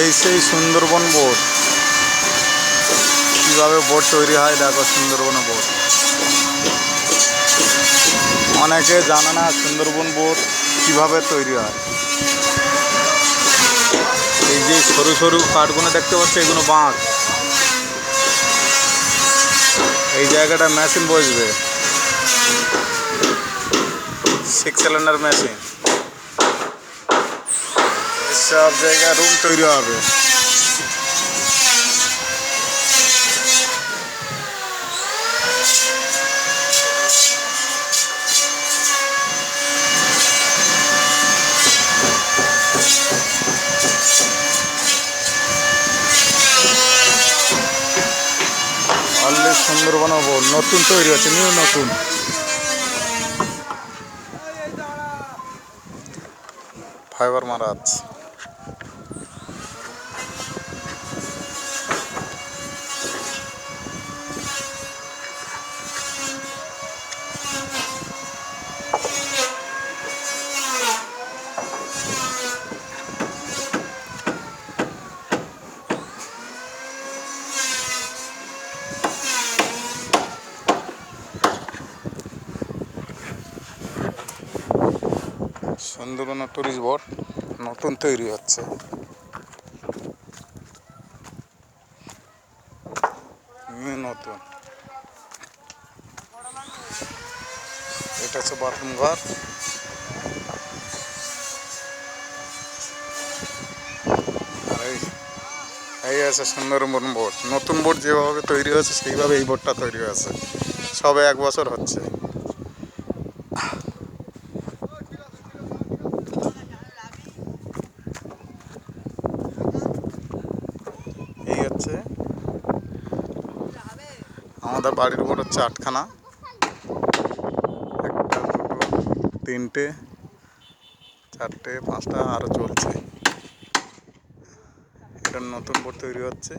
এই সেই সুন্দরবন বোট। কীভাবে বোট তৈরি হয়, দেখো সুন্দরবনে বোট। অনেকে জানে না সুন্দরবন বোট কীভাবে তৈরি হয়। এই যে সরু সরু কাঠগুলো দেখতে পাচ্ছ, এগুলো বাঁক এই জায়গাটা মেশিন বসবে। Six cylinder machine. সব জায়গায় রুম তৈরি হবে। বোর্ড নতুন তৈরি হচ্ছে নিউ নতুন। ফাইবার মারা আছে সুন্দরবন টুরিস্ট বোর্ড নতুন তৈরি হচ্ছে। নতুন। এটা হচ্ছে বাথরুম ঘর। এই আছে সুন্দরবন বোর্ড নতুন বোর্ড যেভাবে তৈরি হয়েছে, সেইভাবে এই বোর্ডটা তৈরি হয়েছে। সবে এক বছর হচ্ছে। হচ্ছে আমাদের বাড়ির উপর হচ্ছে আটখানা। একটা দুটো তিনটে, চারটে, পাঁচটা আরও চলছে। এটা নতুন বোর্ড তৈরি হচ্ছে।